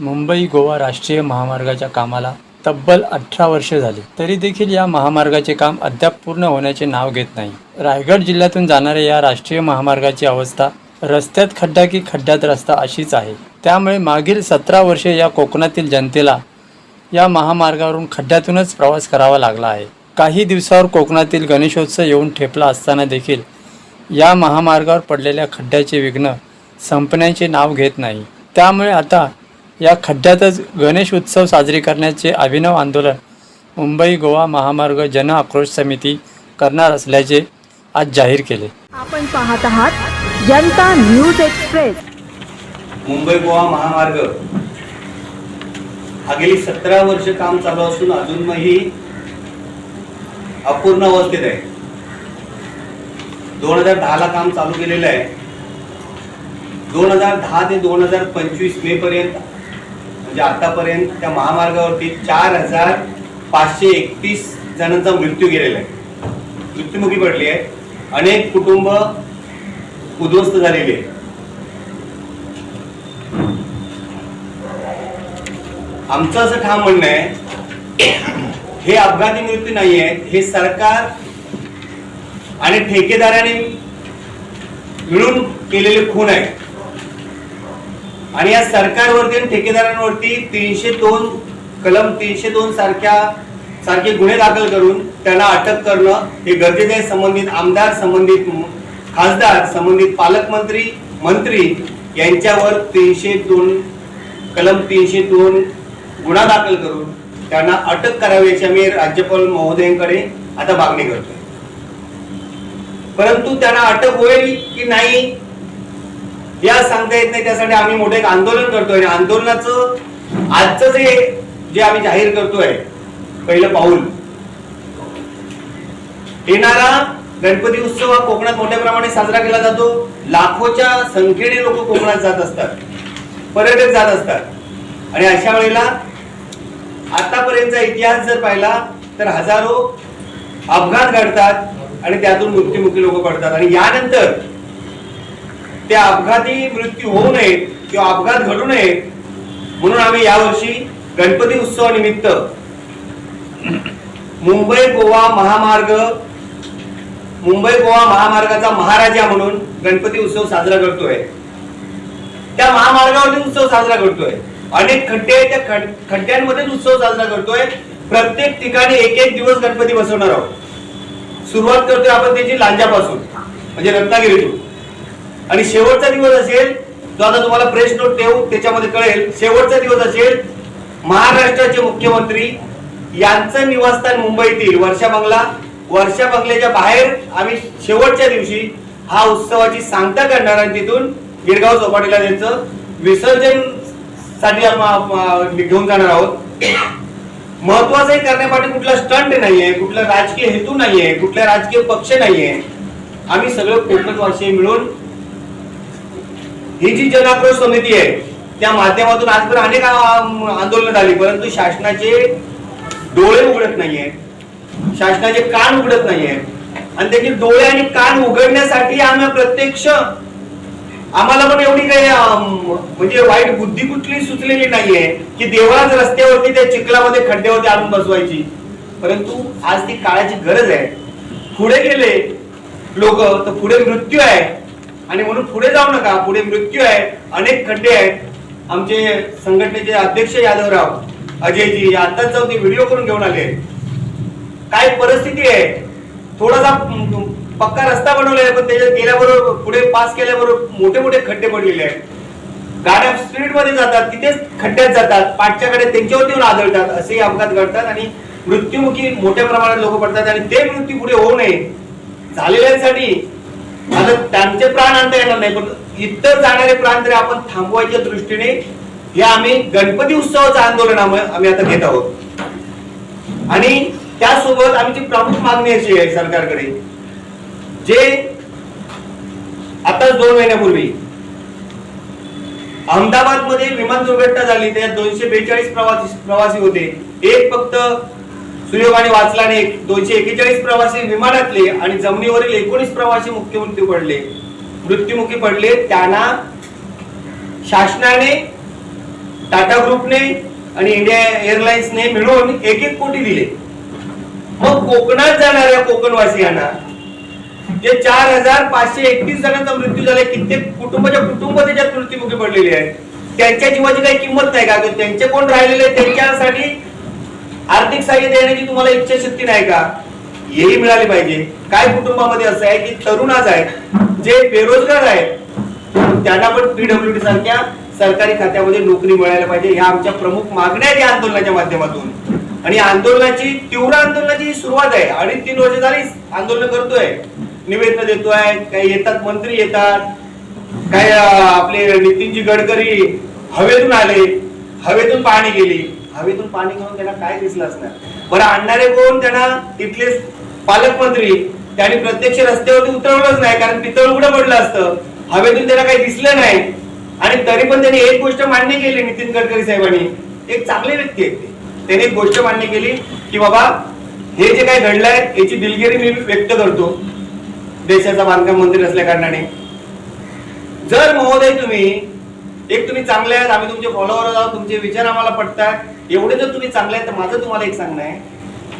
मुंबई गोवा राष्ट्रीय महामार्गाच्या कामाला तब्बल अठरा वर्षे झाली. तरी देखील या महामार्गाचे काम अद्याप पूर्ण होण्याचे नाव घेत नाही. रायगड जिल्ह्यातून जाणाऱ्या या राष्ट्रीय महामार्गाची अवस्था रस्त्यात खड्डा की खड्ड्यात रस्ता अशीच आहे. त्यामुळे मागील सतरा वर्षे या कोकणातील जनतेला या महामार्गावरून खड्ड्यातूनच प्रवास करावा लागला आहे. काही दिवसावर कोकणातील गणेशोत्सव येऊन ठेपला असताना देखील या महामार्गावर पडलेल्या खड्ड्याचे विघ्न संपण्याचे नाव घेत नाही. त्यामुळे आता या खड्ड्यातच गणेश उत्सव साजरे करण्याचे अभिनव आंदोलन मुंबई गोवा महामार्ग जन आक्रोश समिती करणार असल्याचे आज जाहीर केले. आपण पाहत आहात जनता न्यूज एक्सप्रेस. मुंबई गोवा महामार्ग. हा गेली सतरा वर्ष काम चालू असून अजूनही अपूर्ण अवस्थेत आहे. दोन हजार दहाला काम चालू केलेलं आहे. दोन हजार दहा ते दोन हजार पंचवीस मे पर्यंत म्हणजे आतापर्यंत त्या महामार्गावरती चार हजार पाचशे एकतीस जणांचा मृत्यू गेलेला आहे. मृत्युमुखी पडली आहे. अनेक कुटुंब उद्ध्वस्त झालेली आहे. आमचं असं ठाम म्हणणं आहे हे अपघाती मृत्यू नाही आहेत हे सरकार आणि ठेकेदाराने मिळून केलेले खून आहे. आणि या सरकारवरती आणि ठेकेदारांवरती तीनशे दोन कलम तीनशे दोन सारख्या सारखे गुन्हे दाखल करून त्यांना अटक करणं हे गरजेचे आहे. संबंधित आमदार संबंधित खासदार संबंधित पालकमंत्री मंत्री यांच्यावर तीनशे दोन कलम तीनशे दोन गुन्हा दाखल करून त्यांना अटक करावी याची आम्ही राज्यपाल महोदयांकडे आता मागणी करतोय. परंतु त्यांना अटक होईल की नाही या सांगता येत नाही त्यासाठी आम्ही मोठं एक आंदोलन करतोय. आणि आंदोलनाचं आजचं जे जे आम्ही जाहीर करतोय पहिलं पाऊल. येणारा गणपती उत्सव हा कोकणात मोठ्या प्रमाणात साजरा केला जातो. लाखोच्या संख्येने लोक कोकणात जात असतात. पर्यटक जात असतात. आणि अशा वेळेला आतापर्यंतचा इतिहास जर पाहिला तर हजारो अपघात घडतात आणि त्यातून मृत्युमुखी लोक पडतात. आणि यानंतर त्या अपघाती मृत्यू होऊ नये किंवा अपघात घडू नये म्हणून आम्ही यावर्षी गणपती उत्सवानिमित्त मुंबई गोवा महामार्ग मुंबई गोवा महामार्गाचा महाराजा म्हणून गणपती उत्सव साजरा करतोय. त्या महामार्गावरती उत्सव साजरा करतोय. अनेक खड्डे आहेत, त्या खड- खड्ड्यांमध्येच उत्सव साजरा करतोय. प्रत्येक ठिकाणी एक एक दिवस गणपती बसवणार आहोत. सुरुवात करतोय आपण त्याची लांजापासून म्हणजे रत्नागिरीतून. आणि शेवटचा दिवस असेल जो आता तुम्हाला प्रेस नोट देऊ त्याच्यामध्ये कळेल. शेवटचा दिवस असेल महाराष्ट्राचे मुख्यमंत्री यांचं निवासस्थान मुंबईतील वर्षा बंगला. वर्षा बंगल्याच्या बाहेर आम्ही शेवटच्या दिवशी हा उत्सवाची सांगता करणार आणि तिथून गिरगाव चौपाटीला त्यांचं विसर्जनसाठी आम- घेऊन जाणार आहोत. महत्वाचं हे करण्यासाठी कुठला स्टंट नाहीये कुठला राजकीय हेतू नाहीये कुठला राजकीय पक्ष नाहीये. आम्ही सगळं कोकणवासी मिळून ही जी जनाक्रोश समिती आहे त्या माध्यमातून आजपर्यंत अनेक आंदोलनं झाली परंतु शासनाचे डोळे उघडत नाहीये. शासनाचे कान उघडत नाहीये. आणि त्याचे डोळे आणि कान उघडण्यासाठी आम्ही प्रत्यक्ष आम्हाला पण एवढी काही म्हणजे वाईट बुद्धी कुठली सुचलेली नाहीये की देवळाच रस्त्यावरती त्या चिखलामध्ये खड्ड्यावरती आणून बसवायची. परंतु आज ती काळाची गरज आहे. पुढे गेले लोक तर पुढे मृत्यू आहे. आणि म्हणून पुढे जाऊ नका. पुढे मृत्यू आहे अनेक खड्डे आहेत. आमचे संघटनेचे अध्यक्ष यादवराव अजयजी आताच जाऊन ते व्हिडिओ करून घेऊन आले. काय परिस्थिती आहे? थोडासा पक्का रस्ता बनवलेला आहे पण त्याच्यात गेल्याबरोबर पुढे पास केल्याबरोबर मोठे मोठे खड्डे पडलेले आहेत. गाड्या स्पीडमध्ये जातात तिथेच खड्ड्यात जातात पाठच्याकडे त्यांच्यावरती येऊन आदळतात असेही अपघात घडतात आणि मृत्युमुखी मोठ्या प्रमाणात लोक पडतात आणि ते मृत्यू पुढे होऊ नये. झालेल्यांसाठी आता त्यांचे प्राण आणता येणार नाही. पण इतर जाणारे प्राण तरी आपण थांबवायच्या दृष्टीने हे आम्ही गणपती उत्सवाचं आंदोलन आम्ही आता घेत आहोत. आणि त्यासोबत आमची प्रमुख मागणी अशी आहे सरकारकडे जे आता दोन महिन्यापूर्वी अहमदाबादमध्ये विमान दुर्घटना झाली त्यात दोनशे बेचाळीस प्रवासी प्रवासी होते. एक फक्त सुयोगाने वाचल्याने दोनशे एकेचाळीस प्रवासी विमानातले आणि जमिनीवरील एकोणीस प्रवासी मुख्यमंत्री पडले. मृत्युमुखी पडले. त्यांना शासनाने टाटा ग्रुपने आणि इंडिया एअरलाइन्सने मिळून एक एक कोटी दिले. मग कोकणात जाणाऱ्या कोकणवासियांना जे चार हजार पाचशे एकतीस जणांचा मृत्यू झालाय कित्येक कुटुंबाच्या कुटुंब त्याच्यात मृत्युमुखी पडलेले आहेत त्यांच्या जीवाची काही किंमत नाही का? त्यांचे कोण राहिलेले त्यांच्यासाठी आर्थिक सहाय्य देण्याची तुम्हाला इच्छाशक्ती नाही का? हेही मिळाली पाहिजे. काय कुटुंबामध्ये असं आहे की तरुणाच आहेत जे बेरोजगार आहेत त्यांना पण पीडब्ल्यूडी सारख्या सरकारी खात्यामध्ये नोकरी मिळायला पाहिजे. ह्या आमच्या प्रमुख मागण्या आहेत या आंदोलनाच्या माध्यमातून. आणि आंदोलनाची तीव्र आंदोलनाची सुरुवात आहे. अडीच तीन वर्ष झाली आंदोलन करतोय. निवेदन देतोय काही येतात मंत्री येतात. काय आपले नितीनजी गडकरी हवेतून आले. हवेतून पाहणी केली. हवेतून पाणी घेऊन त्यांना काय दिसलं असणार? बरं आणणारे कोण? त्यांना तिथले पालकमंत्री त्यांनी प्रत्यक्ष रस्त्यावरती उतरवलंच नाही कारण पितळ उघडं पडलं असतं. हवेतून त्यांना काही दिसलं नाही. आणि तरी पण त्यांनी एक गोष्ट मान्य केली नितीन गडकरी साहेबांनी. एक चांगले व्यक्ती आहेत त्यांनी एक गोष्ट मान्य केली की बाबा हे जे काही घडलंय याची दिलगिरी मी व्यक्त करतो देशाचा बांधकाम मंत्री असल्या कारणाने. जर महोदय तुम्ही एक तुम्ही चांगले आहेत आम्ही तुमचे फॉलोअर आहोत तुमचे विचार आम्हाला पडतात एवढे जर तुम्ही चांगले आहेत तर माझं तुम्हाला एक सांगणं आहे.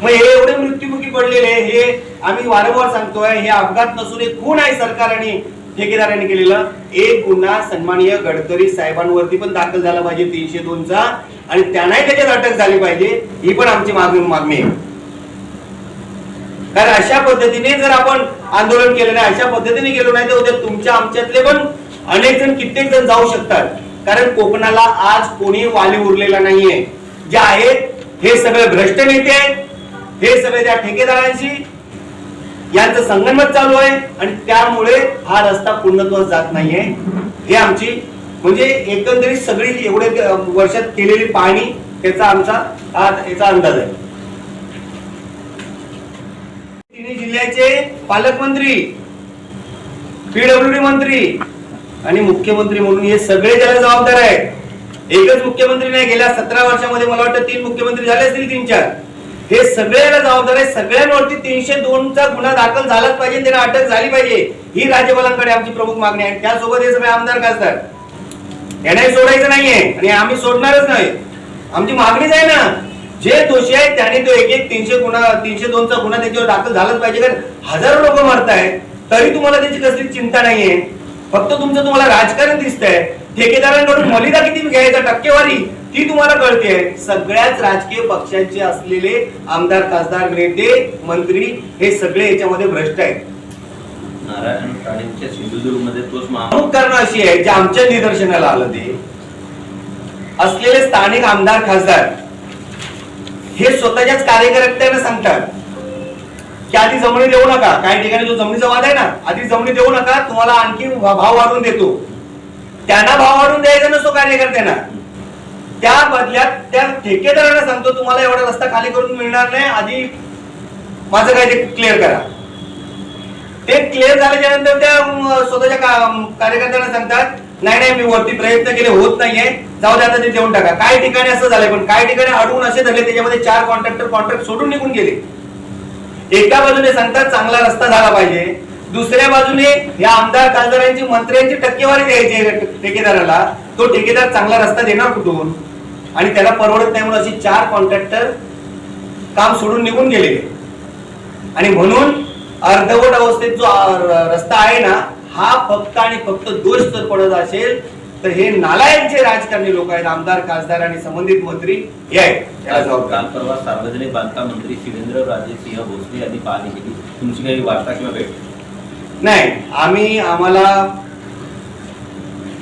मग हे एवढे मृत्युमुखी पडलेले हे आम्ही वारंवार सांगतोय हे अपघात नसून एक खून आहे सरकार आणि ठेकेदारांनी केलेलं. एक गुन्हा सन्माननीय गडकरी साहेबांवरती पण दाखल झाला पाहिजे तीनशे दोनचा. आणि त्यांनाही त्याच्यात अटक झाली पाहिजे ही पण आमची मागणी मागणी आहे. कारण अशा पद्धतीने जर आपण आंदोलन केलं नाही अशा पद्धतीने गेलो नाही तर उद्या तुमच्या आमच्यातले पण अनेक जण कित्येक जण जाऊ शकतात. कारण कोकणाला आज कोणी वाली उरलेला नाहीये. जे आहेत हे सगळे भ्रष्ट नेते आहेत. हे सगळे त्या ठेकेदारांशी यांचं संगणमत चालू आहे आणि त्यामुळे हा रस्ता पूर्णत्वास जात नाहीये. हे आमची म्हणजे एकंदरीत सगळी एवढे वर्षात केलेली पाहणी त्याचा आमचा याचा अंदाज आहे. तिन्ही जिल्ह्याचे पालकमंत्री पीडब्ल्यूडी मंत्री आणि मुख्यमंत्री म्हणून हे सगळे ज्याला जबाबदार आहेत एकच मुख्यमंत्री नाही गेल्या सतरा वर्षामध्ये मला वाटतं तीन मुख्यमंत्री झाले असतील तीन चार. हे सगळ्याला जबाबदार आहे सगळ्यांवरती तीनशे दोन चा गुन्हा दाखल झालाच पाहिजे त्यांना अटक झाली पाहिजे. ही राज्यपालांकडे आमची प्रमुख मागणी आहे. त्यासोबत हे सगळे आमदार खासदार. यांनाही सोडायचं नाहीये आणि आम्ही सोडणारच नाही. आमची मागणीच आहे ना जे दोषी आहेत त्याने तो एक एक तीनशे गुन्हा तीनशे दोनचा गुन्हा त्याच्यावर दाखल झालाच पाहिजे. कारण हजारो लोक मरतायत तरी तुम्हाला त्याची कसली चिंता नाहीये. फक्त तुमचं तुम्हाला राजकारण दिसतंय. ठेकेदारांकडून मलिदा किती घ्यायचा? टक्केवारी. ती तुम्हाला कळते सगळ्याच राजकीय पक्षांचे असलेले आमदार खासदार नेते मंत्री हे सगळे याच्यामध्ये भ्रष्ट आहेत. नारायण राणेंच्या सिंधुदुर्गमध्ये तोच प्रमुख कारण अशी आहे जे आमच्या निदर्शनाला आलं ते असलेले स्थानिक आमदार खासदार हे स्वतःच्याच कार्यकर्त्यांना सांगतात. की आधी जमिनी देऊ नका. काही ठिकाणी जो जमिनीचा वाद आहे ना आधी जमिनी देऊ नका तुम्हाला आणखी भाव वाढवून देतो. त्यांना भाव वाढवून द्यायचा नसतो कार्यकर्त्यांना. त्या बदल्यात त्या ठेकेदारांना सांगतो तुम्हाला एवढा रस्ता खाली करून मिळणार नाही आधी माझं काय ते क्लिअर करा. ते क्लिअर झाल्याच्यानंतर त्या स्वतःच्या का- कार्यकर्त्यांना सांगतात नाही नाही मी वरती प्रयत्न केले होत नाहीये. जाऊ द्या आता ते देऊन टाका. काही ठिकाणी असं झालंय पण काही ठिकाणी अडवून असे झाले त्याच्यामध्ये चार कॉन्ट्रॅक्टर कॉन्ट्रॅक्ट सोडून निघून गेले. एका बाजूने सांगतात चांगला रस्ता झाला पाहिजे. दुसऱ्या बाजूने या आमदार खासदारांची मंत्र्यांची टक्केवारी द्यायची ठेकेदाराला. तो ठेकेदार चांगला रस्ता देणार कुठून? आणि त्याला परवडत नाही म्हणून अशी चार कॉन्ट्रॅक्टर काम सोडून निघून गेले. आणि म्हणून अर्धवट अवस्थेत जो रस्ता आहे ना हा फक्त आणि फक्त दोष जर पडत असेल तर हे नालायक जे राजकारणी लोक आहेत आमदार खासदार आणि संबंधित मंत्री हे आहेत. त्याला जबाबदार काल परवा सार्वजनिक बांधकाम मंत्री शिवेंद्र राजे सिंह भोसले यांनी पाहणी केली. तुमची काही वार्ता किंवा भेट? नाही आम्ही आम्हाला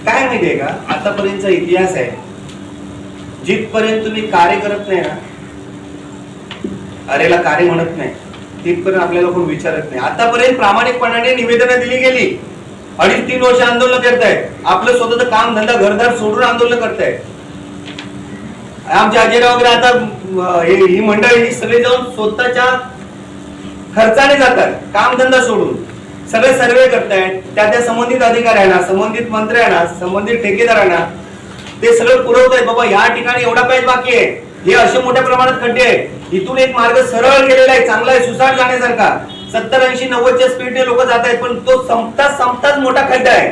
काय माहितीये का? आतापर्यंतचा इतिहास आहे. जिथपर्यंत तुम्ही कार्य करत नाही ना अरेला कार्य म्हणत नाही तिथपर्यंत आपल्याला कोण विचारत नाही. आतापर्यंत प्रामाणिकपणाने निवेदनं दिली गेली. अडीच तीन वर्ष आंदोलन करतायत आपलं स्वतःच काम धंदा घरदार सोडून आंदोलन करतायत आमच्या आजीरा वगैरे आता ही मंडळी ही सगळे जाऊन स्वतःच्या खर्चाने जातात काम धंदा सोडून. सगळे सर्वे करतायत त्या त्या संबंधित अधिकाऱ्यांना संबंधित मंत्र्यांना संबंधित ठेकेदारांना ते सगळं पुरवत आहेत बाबा या ठिकाणी एवढा पाहिजे बाकी आहे. हे असे मोठ्या प्रमाणात खड्डे आहेत. इथून एक मार्ग सरळ गेलेला आहे चांगला आहे सुसाट जाण्यासारखा. सत्तर ऐंशी नव्वदच्या स्पीडने लोक जात आहेत पण तो संपताच संपताच मोठा खड्डा आहे.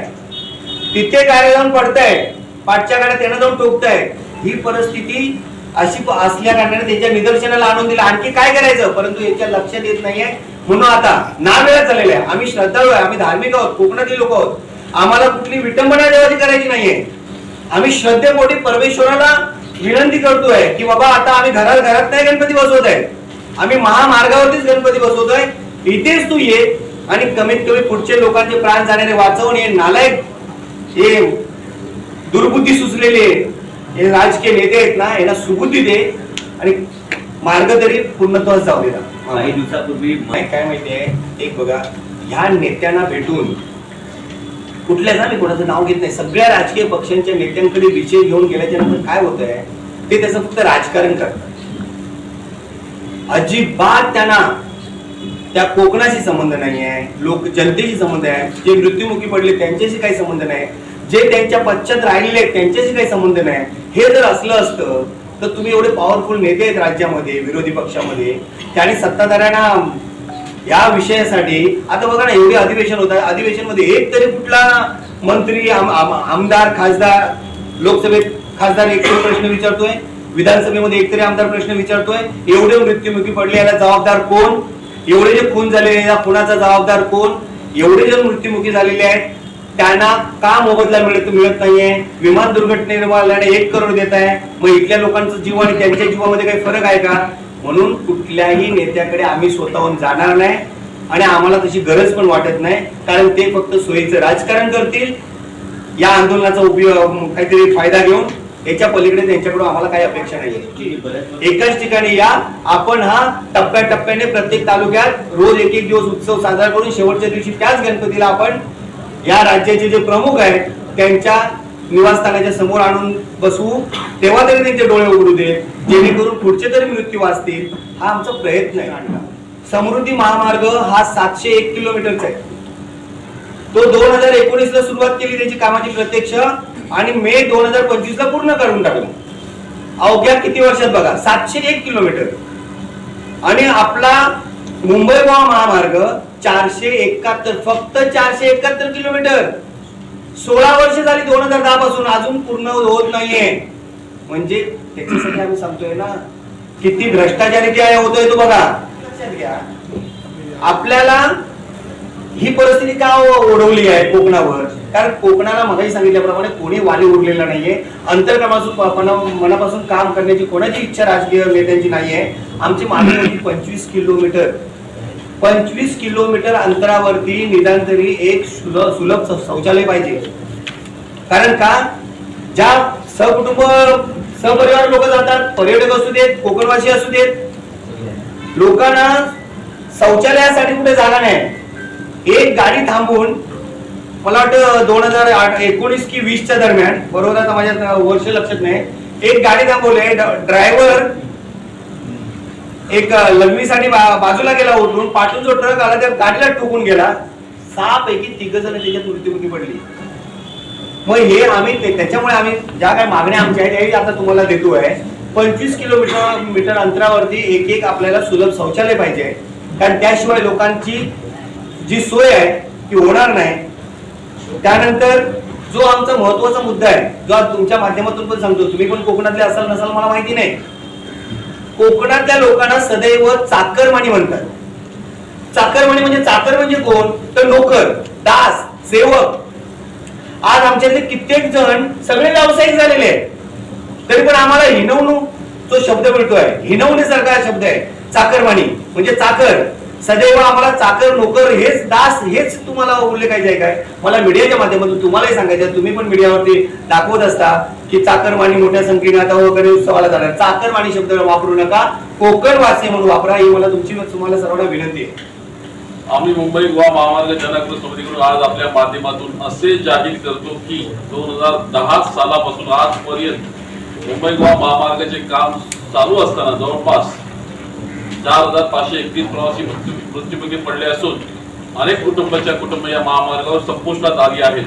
तिथे गाड्या जाऊन पडतायत. पाठच्या गाड्या त्यांना जाऊन टोकतायत ही परिस्थिती अशी असल्या कारणाने त्याच्या निदर्शनाला आणून दिलं. आणखी काय करायचं? परंतु याच्या लक्षात येत नाहीये. म्हणून आता ना वेळा चाललेला आहे. आम्ही श्रद्धाळू आहे. आम्ही धार्मिक आहोत. कोकणातील लोक आहोत. आम्हाला कुठली विटंबना देवाची करायची नाहीये. आम्ही श्रद्धेपोटी परमेश्वराला विनंती करतोय की बाबा आता आम्ही घरात घरात नाही गणपती बसवत आहे. आम्ही महामार्गावरतीच गणपती बसवतोय. इथेच तू ये आणि कमीत कमी पुढचे लोकांचे प्राण जाणारे वाचवून हे नालायक हे दुर्बुद्धी सुचलेले हे राजकीय नेते आहेत ना यांना सुबुद्धी दे आणि मार्ग तरी पूर्णत्वास जाऊ दे काही दिवसापूर्वी काय काय माहितीये एक बघा ह्या नेत्यांना भेटून कुठल्याच ना मी कोणाचं नाव घेत नाही. सगळ्या राजकीय पक्षांच्या नेत्यांकडे विषय घेऊन गेल्याच्यानंतर काय होत आहे ते त्याचं फक्त राजकारण करतात. अजिबात त्यांना त्या कोकणाशी संबंध नाही आहे लोक जनतेशी संबंध आहे जे मृत्युमुखी पडले त्यांच्याशी काही संबंध नाही जे त्यांच्या पश्चात राहिलेले आहेत त्यांच्याशी काही संबंध नाही. हे जर असलं असतं तर तुम्ही एवढे पॉवरफुल नेते आहेत राज्यामध्ये विरोधी पक्षामध्ये त्यांनी सत्ताधाऱ्यांना या विषयासाठी आता बघा ना एवढे अधिवेशन होत आहे अधिवेशनमध्ये एक तरी कुठला मंत्री आमदार खासदार लोकसभेत खासदार एक तरी प्रश्न विचारतोय. विधानसभेमध्ये एक तरी आमदार प्रश्न विचारतोय. एवढे मृत्युमुखी पडले याला जबाबदार कोण? एवढे जे खून झाले या खुनाचा जबाबदार कोण? एवढे जे मृत्युमुखी झालेले आहेत त्यांना का मोबदला मिळत मिळत नाहीये? विमान दुर्घटनेने एक करोड देत आहे. मग इथल्या लोकांचं जीव आणि त्यांच्या जीवामध्ये काही फरक आहे का? म्हणून कुठल्याही नेत्याकडे आम्ही स्वतःहून जाणार नाही आणि आम्हाला तशी गरज पण वाटत नाही. कारण ते फक्त सोयीचं राजकारण करतील. या आंदोलनाचा उपयोग काहीतरी फायदा घेऊन याच्या पलीकडे त्यांच्याकडून आम्हाला काही अपेक्षा नाही एकाच ठिकाणी या आपण हा टप्प्याटप्प्याने प्रत्येक तालुक्यात रोज एक एक दिवस उत्सव साजरा करून शेवटच्या दिवशी त्याच गणपतीला आपण या राज्याचे जे प्रमुख आहेत त्यांच्या निवासस्थानाच्या समोर आणून बसवू तेव्हा तरी त्यांचे डोळे उघडू दे जेणेकरून पुढचे तरी मृत्यू वाचतील हा आमचा प्रयत्न आहे. समृद्धी महामार्ग हा सातशे एक किलोमीटरचा आहे. तो दोन हजार एकोणीस ला सुरुवात केली त्याची कामाची प्रत्यक्ष आणि मे दोन हजार पंचवीस ला पूर्ण करून टाकलं अवघ्या किती वर्षात बघा? सातशे एक किलोमीटर. आणि आपला मुंबई गोवा महामार्ग चारशे एकाहत्तर फक्त चारशे एकाहत्तर किलोमीटर. सोळा वर्ष झाली दोन हजार दहा पासून अजून पूर्ण होत नाहीये. म्हणजे त्याच्यासाठी आम्ही सांगतोय ना किती भ्रष्टाचारी ते होतोय तो बघा. आपल्याला ही परिस्थिती का हो ओढवली आहे कोकणावर? कारण कोकणाला मगाही सांगितल्याप्रमाणे कोणी वाली उरलेला नाहीये. अंतर्गमापासून मनापासून काम करण्याची कोणाची इच्छा राजकीय नेत्यांची नाहीये. आमची मागणी होती पंचवीस किलोमीटर. पंचवीस किलोमीटर अंतरावरती निदान तरी एक सुलभ सुलभ शौचालय पाहिजे. कारण का? ज्या सहकुटुंब सहपरिवार लोक जातात पर्यटक असू देत कोकणवासी असू देत लोकांना शौचालयासाठी कुठे जागा नाही. एक गाडी थांबवून मला वाटतं दोन हजार आठ एकोणीस की वीसच्या दरम्यान बरोबर आता माझ्या वर्ष लक्षात नाही एक गाडी थांबवले ड्रायव्हर एक लग्नीसाठी बाजूला गेला उतरून पाठून जो ट्रक आला त्या गाडीला ठोकून गेला. सहा पैकी तिघ जण त्याच्यात मृत्युमुखी पडली. मग हे आम्ही त्याच्यामुळे आम्ही ज्या काही मागण्या आमच्या आहेत त्याही आता तुम्हाला देतो आहे. पंचवीस किलोमीटर मीटर अंतरावरती एक एक आपल्याला सुलभ शौचालय पाहिजे. कारण त्याशिवाय लोकांची जी सोय आहे ती होणार नाही. त्यानंतर जो आमचा महत्त्वाचा मुद्दा आहे जो आज तुमच्या माध्यमातून पण सांगतो तुम्ही पण कोकणातले असाल नसाल मला माहिती नाही. कोकणातल्या लोकांना सदैव चाकरमानी म्हणतात. चाकरमानी म्हणजे चाकर म्हणजे कोण? तर नोकर दास सेवक. आज आमच्यातले कित्येक जण सगळे व्यावसायिक झालेले आहेत. तरी पण आम्हाला हिनवणूक जो शब्द मिळतोय हिनवण्यासारखा शब्द आहे चाकरमानी म्हणजे चाकर. सदैव आम्हाला चाकर नोकर हेच दास हेच तुम्हाला उल्लेखायचं आहे काय? मला मीडियाच्या माध्यमातून तुम्हालाही सांगायचं तुम्ही पण मीडियावरती दाखवत असता की चाकरवाणी मोठ्या संख्येने आता हो वगैरे उत्सवाला जाणार चाकरवाणी शब्द वापरू नका. कोकण वासी म्हणून वापरा ही मला तुमची तुम्हाला सर्वांना विनंती आहे. आम्ही मुंबई गोवा महामार्ग जनक समितीकडून आज आपल्या माध्यमातून असे जाहीर करतो की दोन हजार दहा सालापासून आजपर्यंत मुंबई गोवा महामार्गाचे काम चालू असताना जवळपास चार हजार पाचशे एकतीस प्रवासी मृत्यूमुखी पडले असून अनेक कुटुंबाच्या कुटुंब या महामार्गावर संपुष्टात आली आहेत.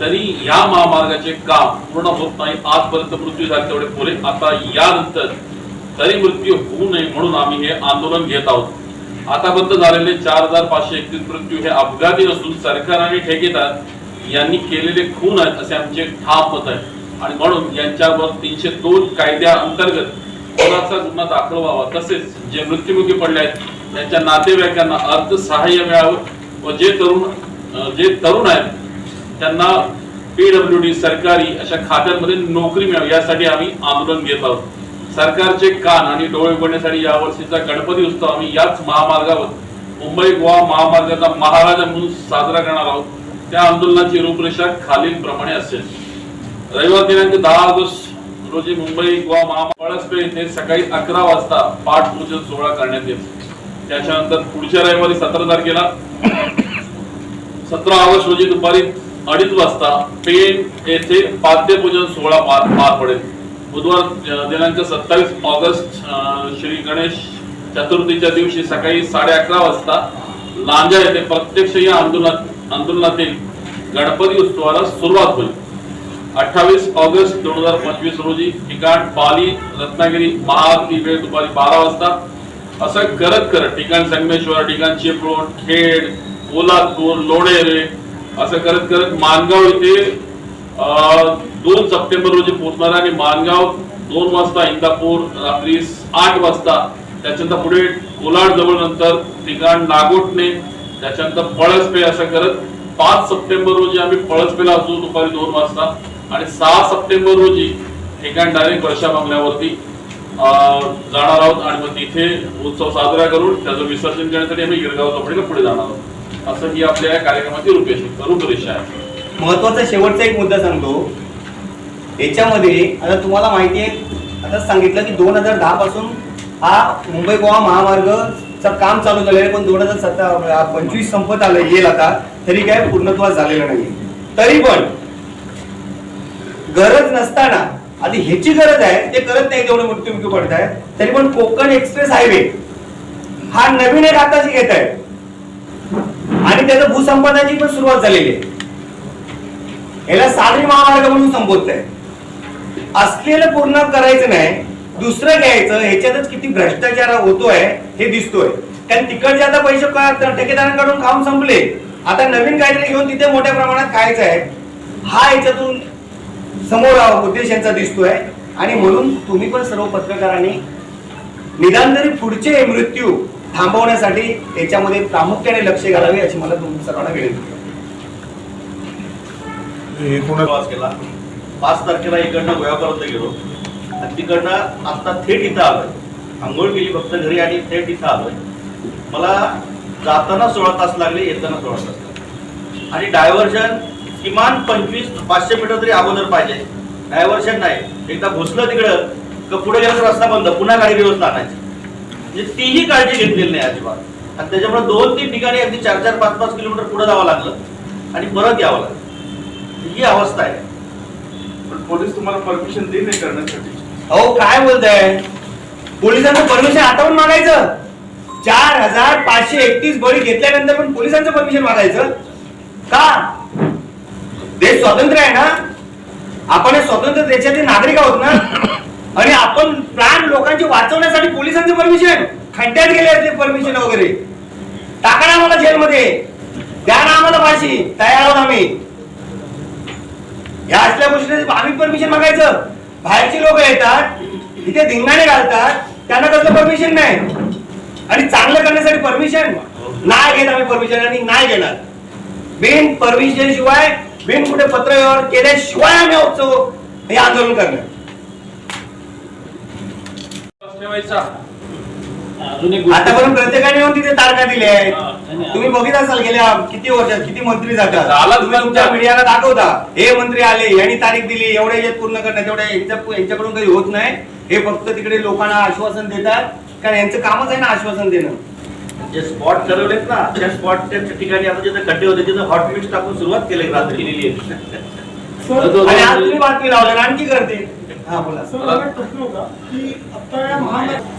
तरी या महामार्गाचे काम पूर्ण होत नाही. आजपर्यंत मृत्यू झाले तेवढे पुरे. आता यानंतर तरी मृत्यू होऊ नये म्हणून आम्ही हे आंदोलन घेत आहोत. आतापर्यंत झालेले चार हजार पाचशे एकतीस मृत्यू हे अपघाती नसून सरकार आणि ठेकेदार यांनी केलेले खून आहेत असे आमचे ठाम मत आहे. आणि म्हणून यांच्यावर तीनशे दोन कायद्या अंतर्गत कोणाचा गुन्हा दाखल व्हावा. तसेच जे मृत्युमुखी पडले आहेत त्यांच्या नातेवाईकांना अर्थसहाय्य मिळावं व जे तरुण जे तरुण आहेत त्यांना पीडब्ल्यू डी सरकारी अशा खात्यांमध्ये नोकरी मिळावी. यासाठी आम्ही आंदोलन घेत आहोत. सरकारचे कान आणि डोळे उघडण्यासाठी यावर्षीचा गणपती उत्सव आम्ही याच महामार्गावर मुंबई गोवा महामार्गाचा महाराजा म्हणून साजरा करणार आहोत. त्या आंदोलनाची रूपरेषा खालील प्रमाणे असेल. रविवार दिनांक दहा ऑगस्ट रोजी मुंबई गोवा महामार्ग पळसपे येथे सकाळी अकरा वाजता पाठपूजन सोहळा करण्यात येईल त्याच्यानंतर पुढच्या रविवारी सतरा तारखेला सतरा ऑगस्ट रोजी दुपारी अडीच वाजता पेन येथे पाद्यपूजन सोहळा पार पार पडेल. बुधवार दिनांक सत्तावीस ऑगस्ट श्री गणेश चतुर्थीच्या दिवशी सकाळी साडे अकरा वाजता लांजा येथे प्रत्यक्ष या आंदोलनात आंदोलनातील गणपती उत्सवाला सुरुवात होईल. अठ्ठावीस ऑगस्ट दोन हजार पंचवीस रोजी ठिकाण पाली रत्नागिरी महाआरती वेळ दुपारी बारा वाजता. असं करत करत ठिकाण संगमेश्वर ठिकाण चिपळूण खेड पोलादपूर लोणेरे असं करत करत मानगाव इथे अं, दोन सप्टेंबर रोजी पोहोचणार आणि मानगाव दोन वाजता इंदापूर रात्री आठ वाजता. त्याच्यानंतर पुढे कोलाड जवळ नंतर ठिकाण नागोटणे त्याच्यानंतर पळसपे असं करत पाच सप्टेंबर रोजी आम्ही पळसपेला असू दुपारी दोन वाजता. आणि सहा सप्टेंबर रोजी ठिकाण डायरेक्ट वर्षा बंगल्यावरती जाणार आहोत आणि मग तिथे उत्सव साजरा करून त्याचं विसर्जन करण्यासाठी आम्ही गिरगाव चौपडीला पुढे जाणार आहोत. असं ही आपल्या या कार्यक्रमाची रूपरेषा रूपरेषा आहे. महत्त्वाचा शेवटचा एक मुद्दा सांगतो. याच्यामध्ये आता तुम्हाला माहिती आहे आता सांगितलं की दोन हजार दहा पासून हा मुंबई गोवा महामार्गचं काम चालू झालेलं आहे पण दोन हजार सत्ता पंचवीस संपत आलं येईल आता. तरी काय पूर्णत्वास झालेलं नाही तरी पण गरज नसताना आधी ह्याची गरज आहे ते करत नाही जेवढे मृत्युमुखी पडत तरी पण कोकण एक्सप्रेस हायवे हा नवीन एक आताची घेत आहे. आणि त्याचं भूसंपादनाची पण सुरुवात झालेली आहे. याला सागरी महामार्ग म्हणून संबोधत आहे असलेलं पूर्ण करायचं नाही दुसरं घ्यायचं ह्याच्यातच किती भ्रष्टाचार होतोय हे दिसतोय. कारण तिकडचे आता पैसे ठेकेदारांकडून खाऊन संपले. आता नवीन काहीतरी घेऊन तिथे मोठ्या प्रमाणात खायचं आहे. हा याच्यातून समोर उद्देश यांचा दिसतोय. आणि म्हणून तुम्ही पण सर्व पत्रकारांनी निदान तरी पुढचे मृत्यू थांबवण्यासाठी याच्यामध्ये प्रामुख्याने लक्ष घालावे अशी मला तुमच्या सर्वांना विनंती आहे. प्रवास केला. पाच तारखेला इकडनं गोव्यापर्यंत गेलो. आणि तिकडनं आता थेट इथं आलोय. आंघोळ केली फक्त घरी आणि थेट इथं आलोय. मला जाताना सोळा तास लागले येताना सोळा तास लागले. आणि डायव्हर्शन किमान पंचवीस पाचशे मीटर तरी अगोदर पाहिजे. डायव्हर्शन नाही. एकदा घुसलं तिकडं का पुढे गेलं रस्ता बंद पुन्हा गाडी व्यवस्था आणायची. म्हणजे तीही काळजी घेतलेली नाही अजिबात. आणि त्याच्यामुळे दोन तीन ठिकाणी अगदी चार चार पाच पाच किलोमीटर पुढे जावं लागलं आणि परत यावं लागलं. ही अवस्था आहे. पण पोलीस तुम्हाला परमिशन देईल हे करण्यासाठी. अहो काय बोलताय? पोलिसांचं परमिशन आताहून मागायचं. चार हजार पाचशे एकतीस बळी घेतल्यानंतर पण पोलिसांचं परमिशन मागायचं. का? देश स्वतंत्र आहे ना आपण स्वतंत्र देशाचे नागरिक आहोत ना आणि आपण प्राण लोकांचे वाचवण्यासाठी पोलिसांचे परमिशन खड्ड्यात गेले असले परमिशन वगैरे. टाका ना आम्हाला जेलमध्ये. द्या ना आम्हाला फाशी. तयार आहोत आम्ही. या असल्या गोष्टी आम्ही परमिशन मागायचं. बाहेरचे लोक येतात इथे धिंगाणे घालतात त्यांना कसलं परमिशन नाही. आणि चांगलं करण्यासाठी परमिशन. नाही घेत आम्ही परमिशन आणि नाही घेणार. बिन परमिशन शिवाय बिन कुठे पत्र व्यवहार केल्याशिवाय आम्ही उत्सव हे आंदोलन करणार. आतापर्यंत प्रत्येकाने येऊन तिथे तारखा दिल्या आहेत. तुम्ही बघित असाल गेल्या किती वर्षात किती मंत्री जातात. तुम्ही तुमच्या तुमचा. मीडियाला दाखवता. हे मंत्री आले यांनी तारीख दिली एवढ्या याच्यात पूर्ण करण्यात तेवढ्या यांच्या- यांच्याकडून काही होत नाही. हे फक्त तिकडे लोकांना आश्वासन देतात. कारण यांचं कामच आहे ना आश्वासन देणं. जे स्पॉट ठरवलेत ना त्या स्पॉटच्या ठिकाणी आता जिथे खड्डे होते तिथे हॉट मिक्स टाकून सुरुवात केली रात्री. केलेली आहे आणि आज तुम्ही बातमी आणखी करते. हा बोला.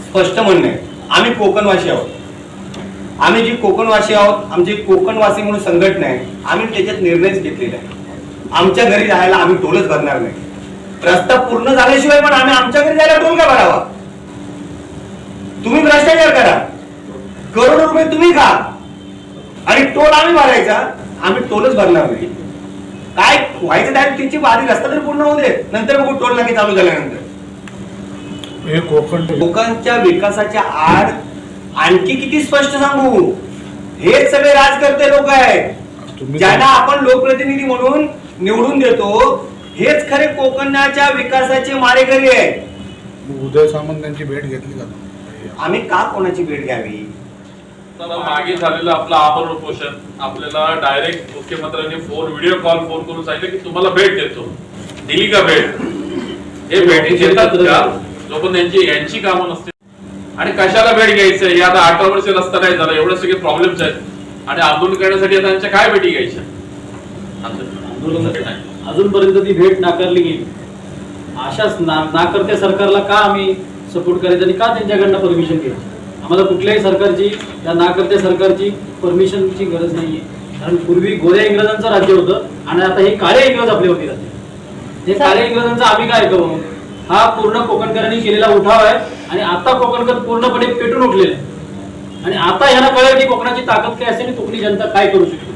स्पष्ट म्हणणं आम्ही कोकणवासी आहोत. आम्ही जी कोकणवासी आहोत आमची कोकणवासी म्हणून संघटना आहे आम्ही त्याच्यात निर्णयच घेतलेला आहे. आमच्या घरी राहायला आम्ही टोलच भरणार नाही. रस्ता पूर्ण झाल्याशिवाय पण आम्ही आमच्या घरी जायला टोल का भरावा? तुम्ही भ्रष्टाचार करा. रुपये तुम्ही खा. आणि टोल आम्ही भरायचा. आम्ही टोलच भरणार नाही. काय व्हायचं डायरेक्ट तिची आधी रस्ता तरी पूर्ण होऊ दे. नंतर बघू टोल नाके चालू झाल्यानंतर. हे कोकण लोकांच्या विकासाच्या आड आणखी किती स्पष्ट सांगू? हेच सगळे राजकर्ते लोक आहेत. ज्यांना आपण लोकप्रतिनिधी म्हणून निवडून देतो हेच खरे कोकणाच्या विकासाचे मारेकरी आहेत. उदय सामंत यांची भेट घेतली का? आम्ही का कोणाची भेट घ्यावी? मागे झालेलं आपलं आमरण उपोषण आपल्याला डायरेक्ट मुख्यमंत्र्यांनी फोन व्हिडिओ कॉल फोन करून सांगितलं की तुम्हाला भेट देतो. दिली का भेट? हे भेटी देतात का? लोक त्यांची यांची कामं नसते आणि कशाला भेट घ्यायचं? हे आता अठरा वर्ष रस्ता नाही झाला एवढे सगळे प्रॉब्लेम्स आहेत. आणि आंदोलन करण्यासाठी आता काय भेटी घ्यायच्या? अजूनपर्यंत ती भेट नाकारली गेली अशाच ना सरकारला का आम्ही सपोर्ट करायचं आणि का त्यांच्याकडनं परमिशन घ्यायची आम्हाला कुठल्याही सरकारची त्या नाकर्त्या सरकारची परमिशनची गरज नाहीये. कारण पूर्वी गोऱ्या इंग्रजांचं राज्य होतं आणि आता हे काळे इंग्रज आपल्यावरती राज्य हे काळे इंग्रजांचं आम्ही काय करू? हा पूर्ण कोकणकरांनी केलेला उठाव आहे आणि आता कोकणकर पूर्णपणे पेटून उठलेले आहे. आणि आता ह्यांना कळलं की कोकणाची ताकद काय असते आणि कोकणी जनता काय करू शकते.